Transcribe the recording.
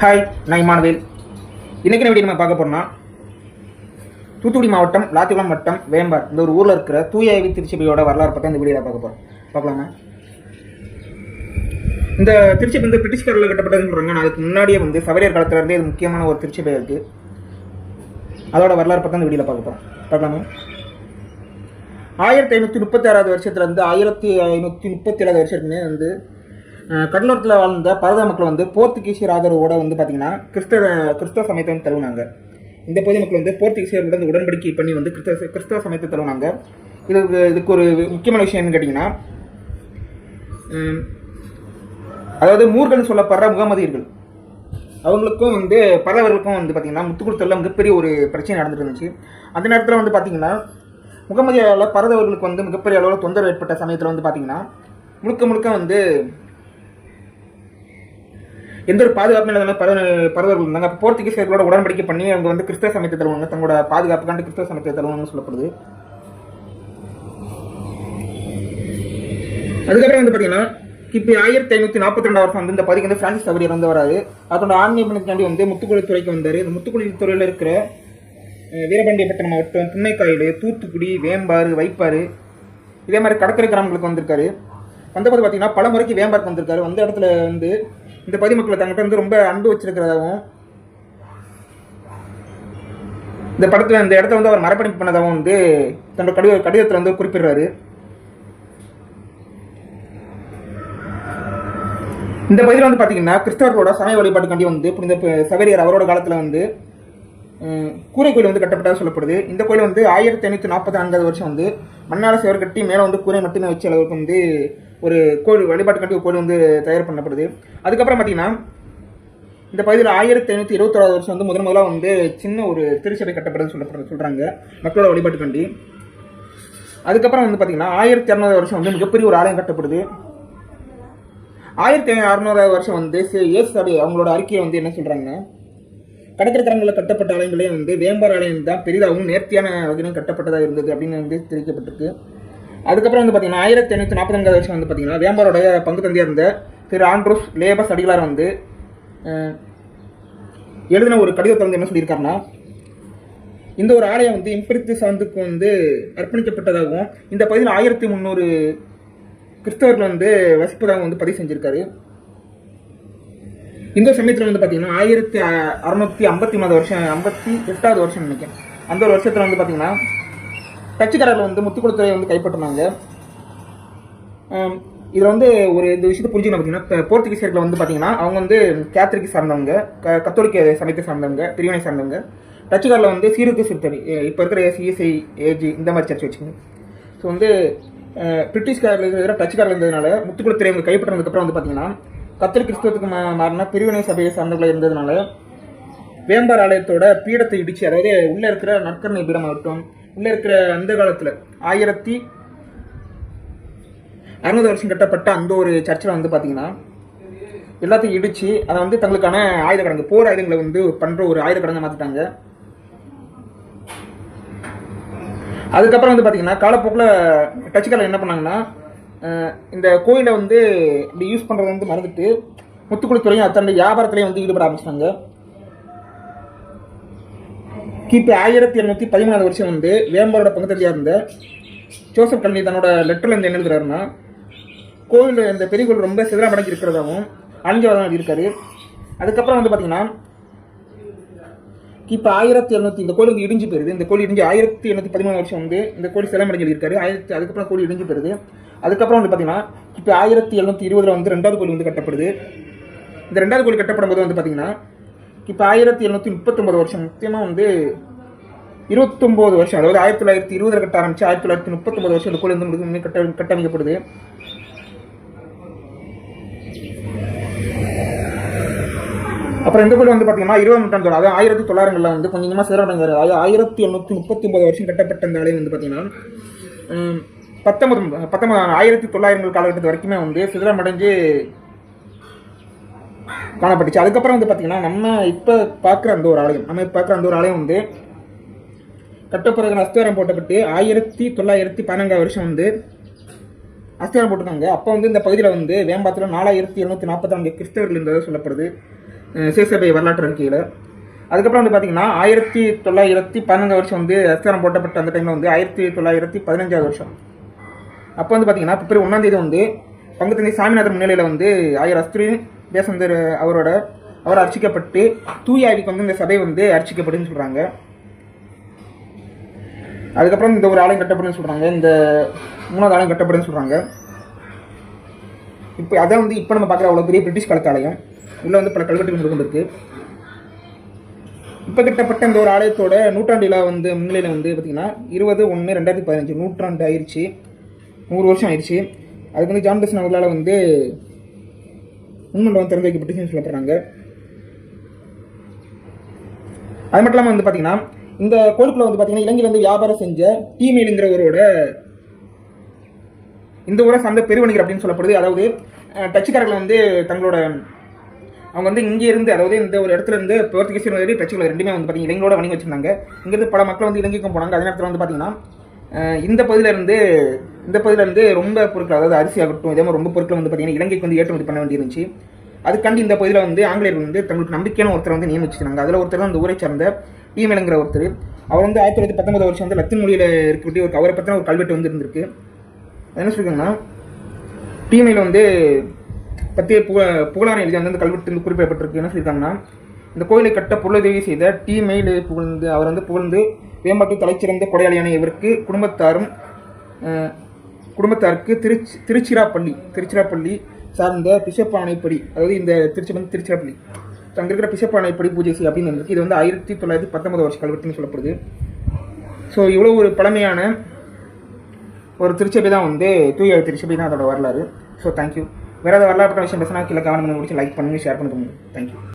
Hi நான் Emmanuel இன்றைக்கி என்ன வீடியோ நம்ம பார்க்க போகிறோம்னா தூத்துக்குடி மாவட்டம் லாத்திகுளம் வட்டம் வேம்பார் இந்த ஒரு ஊரில் இருக்கிற தூயவி திருச்சபையோட வரலாறு பற்றி இந்த வீடியோவில் பார்க்க போகிறோம் பார்க்கலாமா இந்த திருச்சபை வந்து பிரிட்டிஷ்காரில் கட்டப்பட்டதுன்னு சொல்கிறாங்க நான் அதுக்கு முன்னாடியே வந்து சவரியர் காலத்துல இருந்தே இது முக்கியமான ஒரு திருச்சபை இருக்குது அதோட வரலாறு பற்றி இந்த வீடியோவில் பார்க்க போகிறோம் பார்க்கலாமா. ஆயிரத்தி ஐநூற்றி முப்பத்தி ஆறாவது வருஷத்துலேருந்து ஆயிரத்தி ஐநூற்றி முப்பத்தி ஏழாவது வருஷத்துலேருந்து வந்து கடலோரத்தில் வாழ்ந்த பரத மக்கள் வந்து போர்த்துகீசியர் ஆதரவோட வந்து பார்த்தீங்கன்னா கிறிஸ்தவ கிறிஸ்தவ சமயத்தை வந்து தழுவினாங்க. இந்த பகுதி மக்கள் வந்து போர்த்துகீசியர்களுடன் வந்து உடன்படிக்கை பண்ணி வந்து கிறிஸ்தவ கிறிஸ்தவ சமயத்தை தழுவினாங்க. இதுக்கு இதுக்கு ஒரு முக்கியமான விஷயம் என்னன்னு கேட்டிங்கன்னா அதாவது மூர்கன் சொல்லப்படுற முகமதியர்கள் அவங்களுக்கும் வந்து பரவர்களுக்கும் வந்து பார்த்தீங்கன்னா முத்துக்குளத்தில் மிகப்பெரிய ஒரு பிரச்சனை நடந்துட்டு இருந்துச்சு. அந்த நேரத்தில் வந்து பார்த்தீங்கன்னா முகமதியால் பரதவர்களுக்கு வந்து மிகப்பெரிய அளவில் தொந்தரவு ஏற்பட்ட சமயத்தில் வந்து பார்த்தீங்கன்னா முழுக்க முழுக்க வந்து எந்த ஒரு பாதுகாப்பு இல்லாத பரவ பரவர்கள் இருந்தாங்க. அப்போ போர்த்துகீசியர்களோட உடன்படிக்கை பண்ணி அவங்க வந்து கிறிஸ்தவ சமயத்தை தருவாங்க தங்களோட பாதுகாப்புக்காண்டு கிறிஸ்தவ சமயத்தை தருவாங்கன்னு சொல்லப்படுது. அதுக்கப்புறம் வந்து பார்த்தீங்கன்னா கிபி ஆயிரத்தி ஐநூற்றி நாற்பத்தி ரெண்டாம் வருஷம் வந்து இந்த பதிக்கு வந்து பிரான்சிஸ் சவரியர் வந்து வராது அதோட ஆன்மீகத்துக்காண்டி வந்து முத்துக்குளி துறைக்கு வந்தார். இந்த முத்துக்குளி துறையில் இருக்கிற வீரபாண்டியப்பட்டினம் மாவட்டம் புன்னைக்காயல் தூத்துக்குடி வேம்பாறு வைப்பாறு இதே மாதிரி கடற்கரை கிராமங்களுக்கு வந்திருக்காரு. வந்தபோது பார்த்தீங்கன்னா பல முறைக்கு வேம்பாருக்கு வந்திருக்காரு. வந்த இடத்துல வந்து இந்த பதிமக்களை தங்கிட்ட வந்து ரொம்ப அன்பு வச்சிருக்கிறதாகவும் இந்த படத்தில் இந்த இடத்த வந்து அவர் மரப்பணிப்பு பண்ணதாகவும் வந்து தன்னோட கடித கடிதத்தில் வந்து குறிப்பிடுறாரு. இந்த பகுதியில் வந்து பார்த்தீங்கன்னா கிறிஸ்தவர்களோட சமய வழிபாட்டுக்காண்டி வந்து புனித சவேரியர் அவரோட காலத்தில் வந்து கூரை கோயில் வந்து கட்டப்பட்டதாக சொல்லப்படுது. இந்த கோயில் வந்து ஆயிரத்தி ஐநூற்றி நாற்பத்தி நான்காவது வருஷம் வந்து மண்ணால் சேவர் கட்டி மேலே வந்து கூரை மட்டுமே வச்ச அளவுக்கு வந்து ஒரு கோயில் வழிபாட்டுக்காண்டி ஒரு கோயில் வந்து தயார் பண்ணப்படுது. அதுக்கப்புறம் பார்த்தீங்கன்னா இந்த பகுதியில் ஆயிரத்தி ஐநூற்றி இருபத்தோராவது வருஷம் வந்து முதன் முதலாக வந்து சின்ன ஒரு திருச்சபை கட்டப்படுதுன்னு சொல்லப்படுறது சொல்கிறாங்க மக்களோட வழிபாட்டுக்காண்டி அதுக்கப்புறம் வந்து பார்த்தீங்கன்னா ஆயிரத்தி இரநூறு வருஷம் வந்து மிகப்பெரிய ஒரு ஆலயம் கட்டப்படுது. ஆயிரத்தி அறுநூறாவது வருஷம் வந்து சே இயேசு சாமி அவங்களோட அறிக்கையை வந்து என்ன சொல்கிறாங்கன்னா கடற்கரை தரங்களில் கட்டப்பட்ட ஆலயங்களே வந்து வேம்பார் ஆலயம் தான் பெரிதாகவும் நேர்த்தியான வகையிலும் கட்டப்பட்டதாக இருந்தது அப்படின்னு வந்து தெரிவிக்கப்பட்டிருக்கு. அதுக்கப்புறம் வந்து பார்த்தீங்கன்னா ஆயிரத்தி ஐநூற்றி நாற்பத்தஞ்சாவது வருஷம் வந்து பார்த்தீங்கன்னா வேம்பாரோட பங்கு தந்தையாக இருந்த திரு ஆண்ட்ரூஸ் லேபஸ் அடிகளார் வந்து எழுதின ஒரு கடிதத்தை வந்து என்ன சொல்லியிருக்காருன்னா இந்த ஒரு ஆலயம் வந்து இம்பிரித்து சாந்துக்கு வந்து அர்ப்பணிக்கப்பட்டதாகவும் இந்த பகுதியில் ஆயிரத்தி முந்நூறு கிறிஸ்தவர்கள் வந்து வசிப்பதாகவும் வந்து பதிவு செஞ்சுருக்காரு. இந்த சமயத்தில் வந்து பார்த்தீங்கன்னா ஆயிரத்தி அறுநூத்தி ஐம்பத்தி மூணு வருஷம் ஐம்பத்தி எட்டாவது வருஷம் நினைக்கிறேன். அந்த ஒரு வருஷத்தில் வந்து பார்த்தீங்கன்னா டச்சுக்காரர்கள் வந்து முத்துக்குளத்துறை வந்து கைப்பற்றினாங்க. இதில் வந்து ஒரு இந்த விஷயத்தை புரிஞ்சுக்கணும் பார்த்தீங்கன்னா இப்போ போர்த்துகீசியர்கள் வந்து பார்த்தீங்கன்னா அவங்க வந்து கேத்தலிக் சார்ந்தவங்க க கத்தோலிக்க சமயத்தை சார்ந்தவங்க பிரிவினை சார்ந்தவங்க. டச்சுக்காரில் வந்து சீருக்கு சிறுத்தடி இப்போ இருக்கிற சிஎஸ்ஐ ஏஜி இந்த மாதிரி சர்ச் வச்சுங்க ஸோ வந்து அஹ், பிரிட்டிஷ்காரர்களுக்கு எதிராக டச்சுக்காரர்கள் இருந்ததுனால முத்துக்குளத்துறை அவங்க கைப்பற்றினதுக்கப்புறம் வந்து பார்த்தீங்கன்னா கத்தல் கிறிஸ்தவத்துக்கு மா மாறின பிரிவினை சபையை சார்ந்தவர்களாக இருந்ததுனால வேம்பார் ஆலயத்தோட பீடத்தை இடிச்சு அதாவது உள்ளே இருக்கிற நற்கரணை பீடம் ஆகட்டும் உள்ளே இருக்கிற அந்த காலத்தில் ஆயிரத்தி அறுபது வருஷம் கட்டப்பட்ட அந்த ஒரு சர்ச்சில் வந்து பார்த்தீங்கன்னா எல்லாத்தையும் இடித்து அதை வந்து தங்களுக்கான ஆயுத கடங்கு போர் ஆயுதங்களை வந்து பண்ணுற ஒரு ஆயுத கடங்க மாற்றிட்டாங்க அதுக்கப்புறம் வந்து பார்த்தீங்கன்னா காலப்போக்கில் டச்சுக்காரர் என்ன பண்ணாங்கன்னா இந்த கோயிலை வந்து இப்படி யூஸ் பண்ணுறது வந்து மறந்துட்டு முத்துக்குளித்துறையும் அத்தனை வியாபாரத்துலேயும் வந்து ஈடுபட ஆரம்பிச்சிட்டாங்க. கிபி ஆயிரத்தி எழுநூத்தி பதிமூணாவது வருஷம் வந்து வேம்பாரோட பங்குத்தறியா இருந்த ஜோசப் கல்வி தன்னோட லெட்டரில் இருந்து என்ன எழுதுறாருன்னா கோவில் இந்த பெரிய கோவில் ரொம்ப சிதறமடைஞ்சு இருக்கிறதாகவும் அழிஞ்சவரம் இருக்காரு. அதுக்கப்புறம் வந்து பார்த்தீங்கன்னா கிபி ஆயிரத்தி எழுநூத்தி இந்த கோயில் வந்து இடிஞ்சு போயிருது. இந்த கோயில் இடிஞ்சு ஆயிரத்தி எழுநூத்தி பதிமூணு வருஷம் வந்து இந்த கோயில் சிலமடைஞ்சல் இருக்காரு. ஆயிரத்தி அதுக்கப்புறம் கோயில் இடிஞ்சு போயிருது. அதுக்கப்புறம் வந்து பார்த்தீங்கன்னா இப்போ ஆயிரத்தி எழுநூத்தி இருபதில் வந்து ரெண்டாவது கோயில் வந்து கட்டப்படுது. இந்த ரெண்டாவது கோயில் கட்டப்படும் போது வந்து பார்த்தீங்கன்னா இப்போ ஆயிரத்தி எழுநூற்றி முப்பத்தொம்போது வருஷம் முக்கியமாக வந்து இருபத்தொம்போது வருஷம் அதாவது ஆயிரத்தி தொள்ளாயிரத்தி இருபதில் கட்ட ஆரம்பிச்சு ஆயிரத்தி தொள்ளாயிரத்தி முப்பத்தொம்பது வருஷம் இந்த கோயில் வந்து கட்ட கட்டமைக்கப்படுது அப்புறம் இந்த கோயில் வந்து பார்த்தீங்கன்னா இருபது நூற்றாண்டு அதாவது ஆயிரத்தி தொள்ளாயிரங்களில் வந்து கொஞ்சம் கொஞ்சமாக சிறடங்காரு அதாவது ஆயிரத்தி எழுநூற்றி முப்பத்தி ஒன்பது வருஷம் கட்டப்பட்ட இந்த ஆலயம் வந்து பார்த்தீங்கன்னா பத்தொன்பது பத்தொன்பது ஆயிரத்தி தொள்ளாயிரங்கள் காலகட்டத்து வரைக்குமே வந்து சிதறமடைஞ்சு காணப்பட்டுச்சு. அதுக்கப்புறம் வந்து பார்த்தீங்கன்னா நம்ம இப்போ பார்க்குற அந்த ஒரு ஆலயம் நம்ம இப்போ பார்க்குற அந்த ஒரு ஆலயம் வந்து கட்டப்பிறகு அஸ்திவாரம் போட்டப்பட்டு ஆயிரத்தி தொள்ளாயிரத்தி பதினஞ்சாவது வருஷம் வந்து அஸ்திவாரம் போட்டிருக்காங்க. அப்போ வந்து இந்த பகுதியில் வந்து வேம்பாத்தில் நாலாயிரத்தி எழுநூற்றி நாற்பத்தி நான்கு கிறிஸ்தவர்கள் இருந்ததாக சொல்லப்படுது. சேசபை வரலாற்று அறிக்கையில். அதுக்கப்புறம் வந்து பார்த்தீங்கன்னா ஆயிரத்தி தொள்ளாயிரத்தி பதினஞ்சு வருஷம் வந்து அஸ்திவாரம் போட்டப்பட்ட அந்த டைமில் வந்து ஆயிரத்தி தொள்ளாயிரத்தி பதினஞ்சாவது வருஷம். அப்போ வந்து பார்த்தீங்கன்னா பிப்ரவரி ஒன்றாம் தேதி வந்து பங்குத்தந்தை சாமிநாதன் முன்னிலையில் வந்து ஆயர் அஸ்திரி தேசந்தர் அவரோட அவர் அர்ச்சிக்கப்பட்டு தூய ஆவிக்கு வந்து இந்த சபை வந்து அர்ச்சிக்கப்படுன்னு சொல்கிறாங்க அதுக்கப்புறம் இந்த ஒரு ஆலயம் கட்டப்படுன்னு சொல்கிறாங்க இந்த மூணாவது ஆலயம் கட்டப்படுன்னு சொல்கிறாங்க இப்போ அதான் வந்து இப்போ நம்ம பார்க்குற அவ்வளோ பெரிய பிரிட்டிஷ் காலத்து ஆலயம். உள்ளே வந்து பல கல்வெட்டுகள் கொண்டு இருக்கு இப்போ கட்டப்பட்ட இந்த ஒரு ஆலயத்தோட நூற்றாண்டு விழா வந்து முன்னிலையில் வந்து பார்த்திங்கன்னா இருபது ஒன்று ரெண்டாயிரத்தி பதினஞ்சு நூற்றாண்டு ஆயிடுச்சு நூறு வருஷம் ஆயிடுச்சு. அதுக்கு வந்து ஜான் பெசன் அவர்களால் வந்து உண்மண்டலம் திறந்து வைக்கப்பட்டுச்சுன்னு சொல்லப்படுறாங்க. அது மட்டும் இல்லாமல் வந்து பார்த்தீங்கன்னா இந்த கோயிலுக்குள்ள வந்து பார்த்தீங்கன்னா இலங்கையில் வந்து வியாபாரம் செஞ்ச டீமெயிலுங்கிறவரோட இந்த ஊரை சார்ந்த பெருவணிகர் அப்படின்னு சொல்லப்படுது. அதாவது அஹ், டச்சுக்காரர்கள் வந்து தங்களோட அவங்க வந்து இங்கே இருந்து அதாவது இந்த ஒரு இடத்துல இருந்து போர்த்துகீஸ் டச்சுகள் ரெண்டுமே வந்து பார்த்தீங்கன்னா இலங்கையோட வணிகம் வச்சிருந்தாங்க. இங்கேருந்து பல மக்கள் வந்து இலங்கைக்கும் போனாங்க. அதே நேரத்தில் வந்து பார்த்தீங்கன்னா இந்த பகுதியிலேருந்து இந்த பகுதியிலேருந்து ரொம்ப பொருட்கள் அதாவது அரிசி ஆகட்டும் இதே மாதிரி ரொம்ப பொருட்கள் வந்து பார்த்தீங்கன்னா இலங்கைக்கு வந்து ஏற்றுமதி பண்ண வேண்டியிருந்துச்சு அதுக்காண்டி இந்த பகுதியில் வந்து ஆங்கிலேயர்கள் வந்து தங்களுக்கு நம்பிக்கையான ஒருத்தர் வந்து நியமிச்சிருந்தாங்க. அதில் ஒருத்தர் தான் அந்த ஊரை சார்ந்த ஈமேலுங்கிற ஒருத்தர். அவர் வந்து ஆயிரத்தி தொள்ளாயிரத்தி பத்தொன்பது வருஷம் வந்து லத்தின் மொழியில் இருக்கக்கூடிய ஒரு அவரை பற்றின ஒரு கல்வெட்டு வந்து இருந்திருக்கு. என்ன சொல்லியிருக்காங்கன்னா டீமையில் வந்து பற்றிய புக புகழாரம் எழுதி வந்து அந்த கல்வெட்டு வந்து குறிப்பிடப்பட்டிருக்கு. என்ன சொல்லியிருக்காங்கன்னா இந்த கோயிலை கட்ட பொருளுதவி செய்த டீமெயில் புகழ்ந்து அவர் வந்து புகழ்ந்து வேம்பாட்டு தலைச்சிறந்த கொடையாளியான இவருக்கு குடும்பத்தாரும் குடும்பத்தாருக்கு திருச்சி திருச்சிராப்பள்ளி திருச்சிராப்பள்ளி சார்ந்த பிஷப்பானைப்படி அதாவது இந்த திருச்சி வந்து திருச்சிராப்பள்ளி அங்கே இருக்கிற பிஷப்பானைப்படி பூஜை செய் அப்படின்னு இருக்கு இது வந்து ஆயிரத்தி தொள்ளாயிரத்தி பத்தொன்பது வருஷ கல்வெட்டுன்னு சொல்லப்படுது. ஸோ இவ்வளோ ஒரு பழமையான ஒரு திருச்சபை தான் வந்து தூய திருச்சபை தான் அதோட வரலாறு. ஸோ தேங்க்யூ வேறு ஏதாவது வரலாற்று விஷயம் பேசினா கீழே கவனம் பண்ணி முடிச்சு லைக் பண்ணுங்கள் ஷேர் பண்ணுங்க. தேங்க்யூ